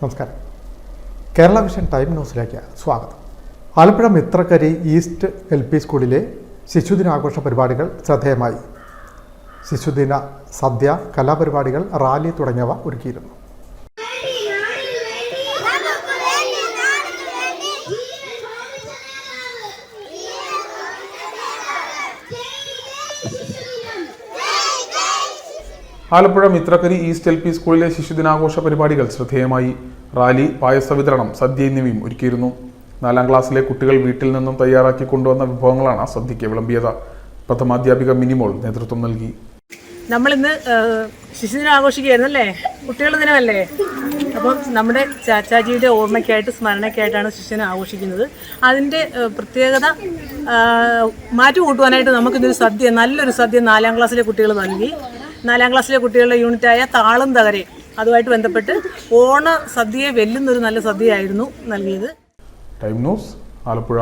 നമസ്കാരം. Kerala vision time ന്യൂസിലേക്ക് സ്വാഗതം. Alappuzha Mithrakkari east L P സ്കൂളിലെ ശിശുദിനാഘോഷ പരിപാടികൾ ശ്രദ്ധേയമായി. ശിശുദിന സദ്യ കലാപരിപാടികൾ റാലി തുടങ്ങിയവ ഒരുക്കിയിരുന്നു. Alappuzha Mithrakkari east L P സ്കൂളിലെ ശിശുദിനാഘോഷ പരിപാടികൾ ശ്രദ്ധേയമായി. റാലി പായസ വിതരണം സദ്യ എന്നിവയും ഒരുക്കിയിരുന്നു. നാലാം ക്ലാസ്സിലെ കുട്ടികൾ വീട്ടിൽ നിന്നും തയ്യാറാക്കി കൊണ്ടുവന്ന വിഭവങ്ങളാണ് സദ്യയ്ക്ക് വിളമ്പിയത്. പ്രഥമാധ്യാപിക മിനിമോൾ നേതൃത്വം നൽകി. നമ്മളിന്ന് ഇന്ന് ശിശുദിനം ആഘോഷിക്കുകയായിരുന്നു അല്ലേ കുട്ടികളുടെ ദിനമല്ലേ? അപ്പം നമ്മുടെ ചാച്ചാജിയുടെ ഓർമ്മയ്ക്കായിട്ട് സ്മരണയ്ക്കായിട്ടാണ് ശിശുദിനം ആഘോഷിക്കുന്നത്. അതിന്റെ പ്രത്യേകത മാറ്റി കൂട്ടുവാനായിട്ട് നമുക്കിന്നൊരു സദ്യ നല്ലൊരു സദ്യ നാലാം ക്ലാസ്സിലെ കുട്ടികൾ നൽകി. നാലാം ക്ലാസ്സിലെ കുട്ടികളുടെ യൂണിറ്റായ താളം തകരെ അതുമായിട്ട് ബന്ധപ്പെട്ട് ഓണ സദ്യയെ വെല്ലുന്നൊരു നല്ല സദ്യയായിരുന്നു നൽകിയത്. Time news Alappuzha.